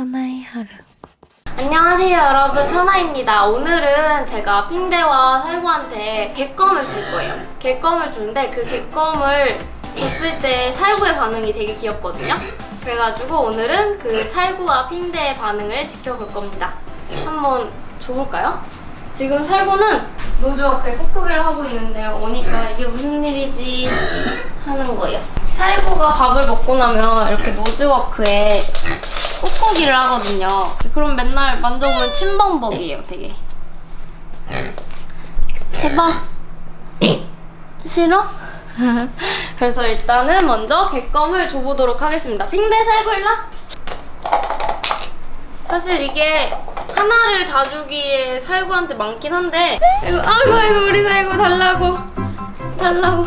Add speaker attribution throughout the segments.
Speaker 1: 선아의 하루.
Speaker 2: 안녕하세요 여러분. 선아입니다. 오늘은 제가 핑대와 살구한테 객검을 줄 거예요. 객검을 주는데 그 객검을 줬을 때 살구의 반응이 되게 귀엽거든요. 그래가지고 오늘은 그 살구와 핑대의 반응을 지켜볼 겁니다. 한번 줘볼까요? 지금 살구는 노즈워크에 꾹꾹이를 하고 있는데요 오니까 이게 무슨 일이지 하는 거예요. 살구가 밥을 먹고 나면 이렇게 노즈워크에 꾹꾹이를 하거든요. 그럼 맨날 만져보면 침범벅이에요, 되게. 해봐. 싫어? 그래서 일단은 먼저 객검을 줘보도록 하겠습니다. 핑대 살고 일라. 사실 이게 하나를 다 주기에 살구한테 많긴 한데 아이고 아이고 아이고 우리 살구 달라고 달라고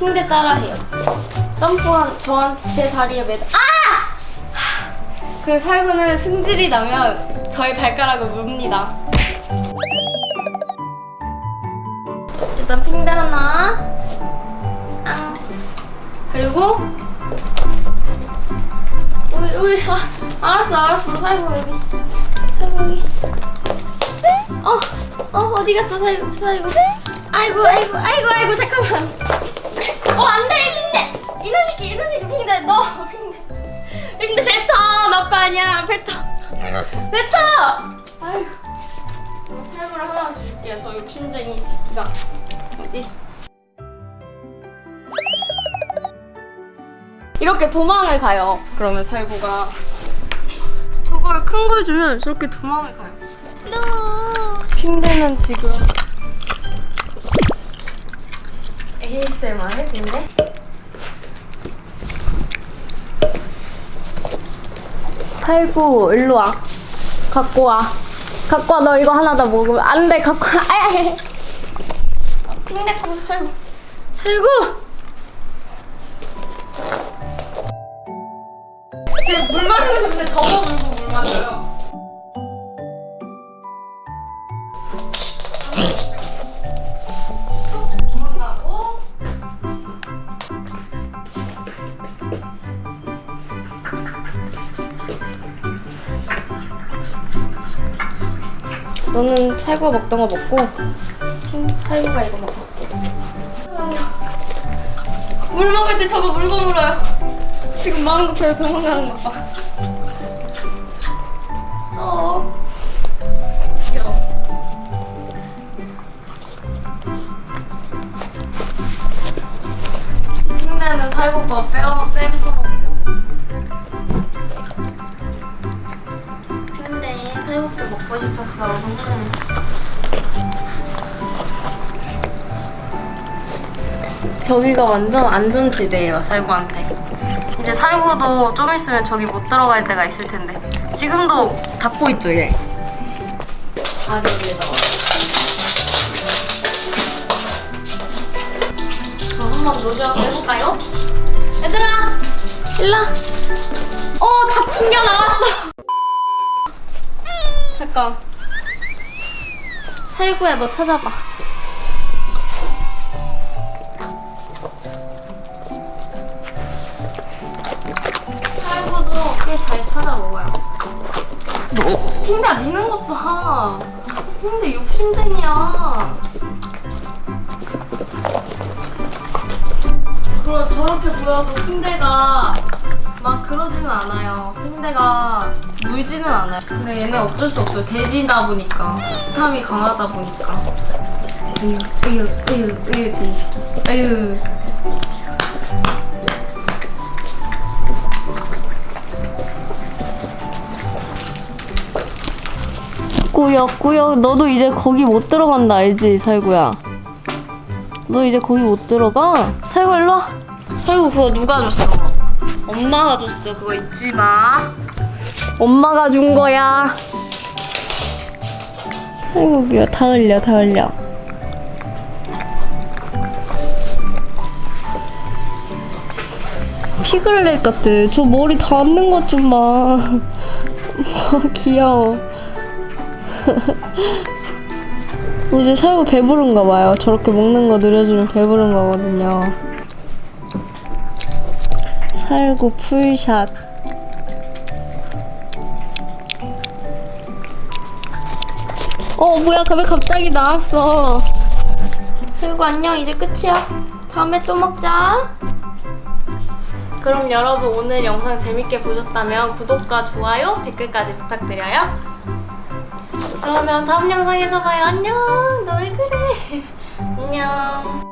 Speaker 2: 핑대 따라해요. 점프한 저한 제 다리에 매다 아! 그리고 살구는 승질이 나면 저희 발가락을 뭅니다. 일단 핑대 하나. 앙. 그리고 우리 우리 아, 알았어 알았어. 살구 여기. 살구 여기. 어, 어 어 디 갔어? 살구 살구. 아이고 아이고 아이고 아이고 잠깐만 어 안 돼 핑대! 이놈 새끼 이놈 새끼 핑대 너 핑대. 핑대 뱉어 너거 아니야 뱉어. 뱉어! 아이고 이거 살구를 하나 줄게요. 저 욕심쟁이 새끼가. 어디? 이렇게 도망을 가요. 그러면 살구가. 저걸 큰 걸 주면 저렇게 도망을 가요. 핑대는 지금 ASMR 해 핑대? 살구 일로 와. 갖고 와. 갖고 와. 너 이거 하나 더 먹으면 안돼. 갖고 와. 아야 핑대 거 살구 살구 쟤 물 마시고 싶은데 저거 물고 물 마셔요 너는 살구 먹던 거 먹고 흰 살구가 이거 먹어 물 먹을 때 저거 물고 물어요 지금 마음 급해서 도망가는 것 봐. 쏙. 귀여워. 핑내는 살구 거 빼어 먹으려고. 음. 저기가 완전 안전지대예요 살구한테. 이제 살구도 좀 있으면 저기 못 들어갈 때가 있을 텐데. 지금도 닫고 있죠 얘. 다리 위에다가. 저 한번 노즈하고 해볼까요? 얘들아 일라 어다 튕겨 나왔어. 잠깐 살구야 너 찾아봐 살구도 꽤 잘 찾아 먹어요. 핑대 미는 것 봐. 핑대 욕심쟁이야. 그럼 저렇게 보여도 핑대가 막 그러지는 않아요. 핑대가 물지는 않아요. 근데 얘는 어쩔 수 없어요. 돼지다 보니까. 식탐이 강하다 보니까. 으유, 으유, 으유, 으유, 돼지. 으유. 꾸역 꾸역 너도 이제 거기 못 들어간다 알지 살구야 너 이제 거기 못 들어가 살구 일로 와 살구 그거 누가 줬어 엄마가 줬어 그거 잊지 마. 엄마가 준 거야. 아이고 귀여워 다 흘려 다 흘려. 피글렛 같아. 저 머리 닿는 것 좀 봐. 귀여워. 이제 살구 배부른가 봐요. 저렇게 먹는 거 느려주면 배부른 거거든요. 살구 풀샷. 어 뭐야 왜 갑자기 나왔어? 살구 안녕 이제 끝이야. 다음에 또 먹자. 그럼 여러분 오늘 영상 재밌게 보셨다면 구독과 좋아요 댓글까지 부탁드려요. 그러면 다음 영상에서 봐요. 안녕. 너왜 그래? 안녕